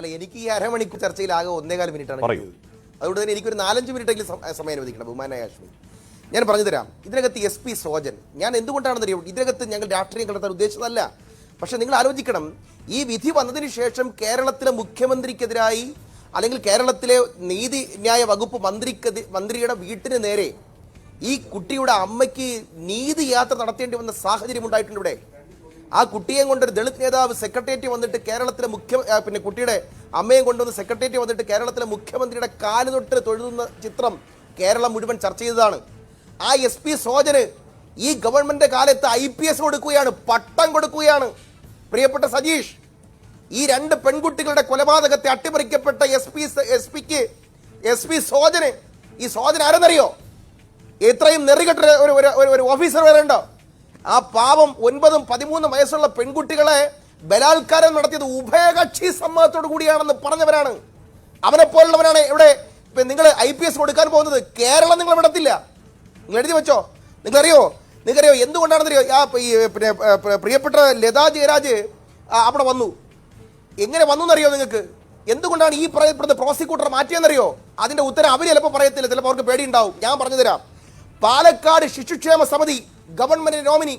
അല്ല എനിക്ക് ഈ അരമണിക്കൂർ ചർച്ചയിൽ ആകെ ഒന്നേകാൽ മിനിറ്റാണ് അതുകൊണ്ട് തന്നെ എനിക്കൊരു നാലഞ്ച് മിനിറ്റെങ്കിലും എങ്കിലും സമയം അനുവദിക്കണം ബഹുമാനായ കാശ്മീർ ഞാൻ പറഞ്ഞു തരാം ഇതിനകത്ത് എസ് പി സോജൻ. ഞാൻ എന്തുകൊണ്ടാണെന്ന് അറിയാം? ഇതിനകത്ത് ഞങ്ങൾ രാഷ്ട്രീയം കണ്ടെത്താൻ ഉദ്ദേശിച്ചതല്ല. പക്ഷെ നിങ്ങൾ ആലോചിക്കണം ഈ വിധി വന്നതിന് ശേഷം കേരളത്തിലെ മുഖ്യമന്ത്രിക്കെതിരായി അല്ലെങ്കിൽ കേരളത്തിലെ നീതി ന്യായ വകുപ്പ് മന്ത്രിക്കെതി മന്ത്രിയുടെ വീട്ടിന് നേരെ ഈ കുട്ടിയുടെ അമ്മയ്ക്ക് നീതി യാത്ര നടത്തേണ്ടി വന്ന സാഹചര്യം ഉണ്ടായിട്ടുണ്ട് ഇവിടെ. ആ കുട്ടിയെ കൊണ്ടൊരു ദളിത് നേതാവ് സെക്രട്ടേറിയറ്റ് വന്നിട്ട് കേരളത്തിലെ മുഖ്യ പിന്നെ കുട്ടിയുടെ അമ്മയും കൊണ്ടുവന്ന് സെക്രട്ടേറിയറ്റ് വന്നിട്ട് കേരളത്തിലെ മുഖ്യമന്ത്രിയുടെ കാൽ തൊട്ട് തൊഴുതുന്ന ചിത്രം കേരളം മുഴുവൻ ചർച്ച ചെയ്തതാണ്. ആ എസ് പി സോജന് ഈ ഗവൺമെന്റ് കാലത്ത് ഐ പി എസ് കൊടുക്കുകയാണ് പട്ടം കൊടുക്കുകയാണ്. പ്രിയപ്പെട്ട സജീഷ് ഈ രണ്ട് പെൺകുട്ടികളുടെ കൊലപാതകത്തെ അട്ടിമറിക്കപ്പെട്ട എസ് പി എസ് പിക്ക് എസ് പി സോജന് ഈ സോജന ആരെന്നറിയോ? ഇത്രയും നെറികെട്ട ഒരു ഒരു- ഓഫീസർ വരെ ഉണ്ടോ? ആ പാവം ഒൻപതും പതിമൂന്നും വയസ്സുള്ള പെൺകുട്ടികളെ ബലാത്കാരം നടത്തിയത് ഉഭയകക്ഷി സമ്മതത്തോടു കൂടിയാണെന്ന് പറഞ്ഞവരാണ്. അവനെ പോലുള്ളവരാണ് ഇവിടെ നിങ്ങൾ ഐ പി എസ് കൊടുക്കാൻ പോകുന്നത്. കേരളം നിങ്ങൾ വിടത്തില്ല നിങ്ങൾ എഴുതി വെച്ചോ. നിങ്ങൾക്കറിയോ നിങ്ങൾക്കറിയോ എന്തുകൊണ്ടാണെന്നറിയോ? ആ പിന്നെ പ്രിയപ്പെട്ട ലതാ ജയരാജ് അവിടെ വന്നു. എങ്ങനെ വന്നു എന്നറിയോ നിങ്ങൾക്ക്? എന്തുകൊണ്ടാണ് ഈ പറയപ്പെടുന്ന പ്രോസിക്യൂട്ടർ മാറ്റിയെന്നറിയോ? അതിന്റെ ഉത്തരം അവർ ചിലപ്പോൾ പറയത്തില്ല. ചിലപ്പോൾ അവർക്ക് പേടിയുണ്ടാവും. ഞാൻ പറഞ്ഞു തരാം പാലക്കാട് ശിശുക്ഷേമ സമിതി ഗവൺമെന്റ് നോമിനി.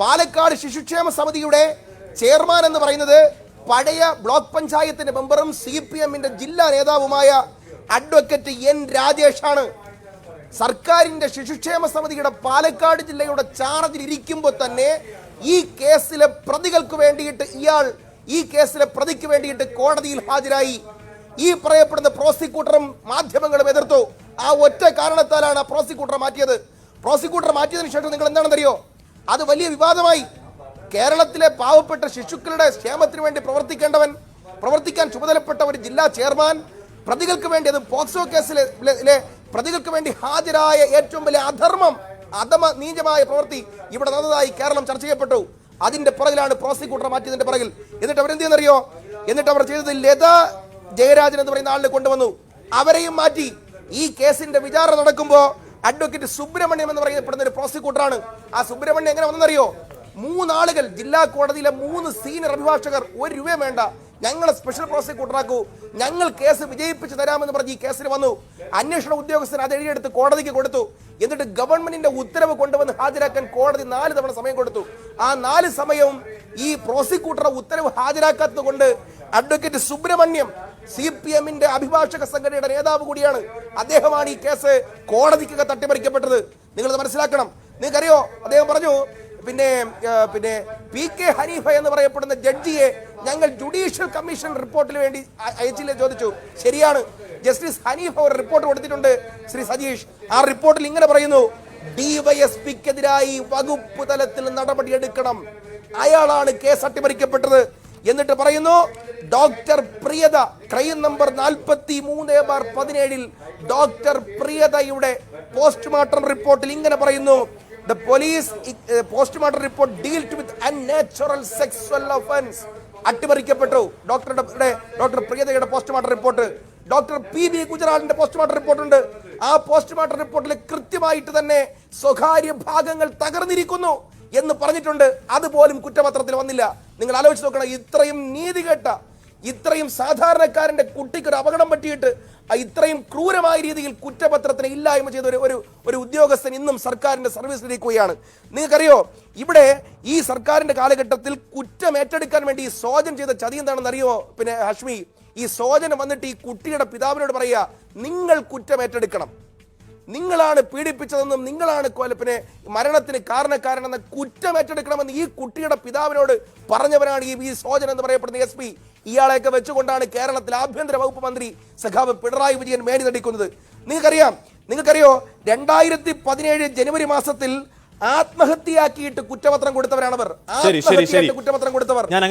പാലക്കാട് ശിശുക്ഷേമ സമിതിയുടെ ചെയർമാൻ എന്ന് പറയുന്നത് പഴയ ബ്ലോക്ക് പഞ്ചായത്തിന്റെ മെമ്പറും സി പി എമ്മിന്റെ ജില്ലാ നേതാവുമായ അഡ്വക്കേറ്റ് എൻ രാജേഷ് ആണ് സർക്കാരിന്റെ ശിശുക്ഷേമ സമിതിയുടെ പാലക്കാട് ജില്ലയുടെ ചാർജിൽ ഇരിക്കുമ്പോൾ തന്നെ ഈ കേസിലെ പ്രതികൾക്ക് വേണ്ടിയിട്ട് ഇയാൾ ഈ കേസിലെ പ്രതിക്ക് വേണ്ടിയിട്ട് കോടതിയിൽ ഹാജരായി. ഈ പറയപ്പെടുന്ന പ്രോസിക്യൂട്ടറും മാധ്യമങ്ങളും എതിർത്തു. ആ ഒറ്റ കാരണത്താലാണ് ആ പ്രോസിക്യൂട്ടർ മാറ്റിയത്. പ്രോസിക്യൂട്ടർ മാറ്റിയതിനു ശേഷം നിങ്ങൾ എന്താണെന്നറിയോ? അത് വലിയ വിവാദമായി. കേരളത്തിലെ പാവപ്പെട്ട ശിശുക്കളുടെ ക്ഷേമത്തിന് വേണ്ടി പ്രവർത്തിക്കേണ്ടവൻ പ്രവർത്തിക്കാൻ ചുമതലപ്പെട്ട ഒരു ജില്ലാ ചെയർമാൻ പ്രതികൾക്ക് വേണ്ടി അത് പോക്സോ കേസിലെ പ്രതികൾക്ക് വേണ്ടി ഹാജരായ ഏറ്റവും വലിയ അധർമ്മം അധമ നീചമായ പ്രവൃത്തി ഇവിടെ നടന്നതായി കേരളം ചർച്ച ചെയ്യപ്പെട്ടു. അതിന്റെ പുറകിലാണ് പ്രോസിക്യൂട്ടർ മാറ്റിയതിന്റെ പുറകിൽ. എന്നിട്ട് അവരെന്ത് ചെയ്യുന്നറിയോ എന്നിട്ട് അവർ ചെയ്തത് ലത ജയരാജൻ എന്ന് പറയുന്ന ആളിനെ കൊണ്ടുവന്നു. അവരെയും മാറ്റി. ഈ കേസിന്റെ വിചാരണ നടക്കുമ്പോ അഡ്വക്കേറ്റ് സുബ്രഹ്മണ്യം എന്ന് പറയപ്പെടുന്ന ഒരു പ്രോസിക്യൂട്ടറാണ്. ആ സുബ്രഹ്മണ്യം എങ്ങനെ വന്നെന്നറിയോ? മൂന്നാളുകൾ ജില്ലാ കോടതിയിലെ മൂന്ന് സീനിയർ അഭിഭാഷകർ ഒരു രൂപ വേണ്ട. ഞങ്ങളെ സ്പെഷ്യൽ പ്രോസിക്യൂട്ടറാക്കൂ ഞങ്ങൾ കേസ് വിജയിപ്പിച്ച് തരാമെന്ന് പറഞ്ഞ് ഈ കേസിന് വന്നു. അന്വേഷണ ഉദ്യോഗസ്ഥൻ അത് എഴുതിയെടുത്ത് കോടതിക്ക് കൊടുത്തു. എന്നിട്ട് ഗവൺമെന്റിന്റെ ഉത്തരവ് കൊണ്ടുവന്ന് ഹാജരാക്കാൻ കോടതി നാല് തവണ സമയം കൊടുത്തു. ആ നാല് സമയവും ഈ പ്രോസിക്യൂട്ടറുടെ ഉത്തരവ് ഹാജരാക്കാത്തത് കൊണ്ട് അഡ്വക്കേറ്റ് സുബ്രഹ്മണ്യം സി പി എമ്മിന്റെ അഭിഭാഷക സംഘടനയുടെ നേതാവ് കൂടിയാണ് അദ്ദേഹമാണ് ഈ കേസ് കോടതിക്കൊക്കെ തട്ടിമറിക്കപ്പെട്ടത് നിങ്ങൾ മനസ്സിലാക്കണം. നിങ്ങൾക്കറിയോ? അദ്ദേഹം പറഞ്ഞു പിന്നെ പിന്നെ പി കെ ഹനീഫ എന്ന് പറയപ്പെടുന്ന ജഡ്ജിയെ ഞങ്ങൾ ജുഡീഷ്യൽ കമ്മീഷൻ റിപ്പോർട്ടിന് വേണ്ടി അയച്ചില്ലേ ചോദിച്ചു. ശരിയാണ്. ജസ്റ്റിസ് ഹനീഫ് ഒരു റിപ്പോർട്ട് കൊടുത്തിട്ടുണ്ട്. ശ്രീ സജീഷ് ആ റിപ്പോർട്ടിൽ ഇങ്ങനെ പറയുന്നു ഡിവൈഎസ്പിക്കെതിരായി വകുപ്പ് തലത്തിൽ നടപടിയെടുക്കണം അയാളാണ് കേസ് അട്ടിമറിക്കപ്പെട്ടത്. എന്നിട്ട് പറയുന്നു ഡോക്ടർ പ്രിയത ക്രൈം നമ്പർ നാൽപ്പത്തി മൂന്ന് ബാർ പതിനേഴിൽ ഡോക്ടർ പ്രിയതയുടെ പോസ്റ്റ്മോർട്ടം റിപ്പോർട്ടിൽ ഇങ്ങനെ പറയുന്നു. The police postmortem report dealed with unnatural sexual offence. അട്ടിമറിക്കപ്പെട്ടു. ഡോക്ടറുടെ doctor പ്രിയതയുടെ postmortem report. Doctor P B ഗുജറാളിന്റെ postmortem റിപ്പോർട്ടുണ്ട്. ആ പോസ്റ്റ്മോർട്ടം റിപ്പോർട്ടിൽ കൃത്യമായിട്ട് തന്നെ സ്വകാര്യ ഭാഗങ്ങൾ തകർന്നിരിക്കുന്നു എന്ന് പറഞ്ഞിട്ടുണ്ട്. അതുപോലും കുറ്റപത്രത്തിൽ വന്നില്ല. നിങ്ങൾ ആലോചിച്ച് നോക്കണം ഇത്രയും നീതികെട്ട ഇത്രയും സാധാരണക്കാരന്റെ കുട്ടിക്കൊരു അപകടം പറ്റിയിട്ട് ഇത്രയും ക്രൂരമായ രീതിയിൽ കുറ്റപത്രത്തിന് ഇല്ലായ്മ ചെയ്ത ഒരു ഒരു ഒരു ഉദ്യോഗസ്ഥൻ ഇന്നും സർക്കാരിന്റെ സർവീസിലിരിക്കുകയാണ് നിങ്ങൾക്കറിയോ ഇവിടെ ഈ സർക്കാരിന്റെ കാലഘട്ടത്തിൽ കുറ്റം ഏറ്റെടുക്കാൻ വേണ്ടി ഈ സോജൻ ചെയ്ത ചതി എന്താണെന്ന് അറിയോ പിന്നെ ഹഷ്മി ഈ സോജൻ വന്നിട്ട് ഈ കുട്ടിയുടെ പിതാവിനോട് പറയുക നിങ്ങൾ കുറ്റം ഏറ്റെടുക്കണം. നിങ്ങളാണ് പീഡിപ്പിച്ചതെന്നും നിങ്ങളാണ് കൊലപ്പിനെ മരണത്തിന് കാരണക്കാരനെന്ന കുറ്റം ഏറ്റെടുക്കണമെന്ന് ഈ കുട്ടിയുടെ പിതാവിനോട് പറഞ്ഞവരാണ് ഈ സോജൻ എന്ന് പറയപ്പെടുന്ന എസ് ഇയാളെയൊക്കെ വെച്ചുകൊണ്ടാണ് കേരളത്തിൽ ആഭ്യന്തര വകുപ്പ് മന്ത്രി സഖാവ് പിണറായി വിജയൻ മേടി നടിക്കുന്നത്. നിങ്ങൾക്കറിയാം നിങ്ങൾക്കറിയോ? രണ്ടായിരത്തി പതിനേഴ് ജനുവരി മാസത്തിൽ ആത്മഹത്യയാക്കിയിട്ട് കുറ്റപത്രം കൊടുത്തവരാണവർ. ആത്മഹത്യയായിട്ട് കുറ്റപത്രം കൊടുത്തവർ. ഞാൻ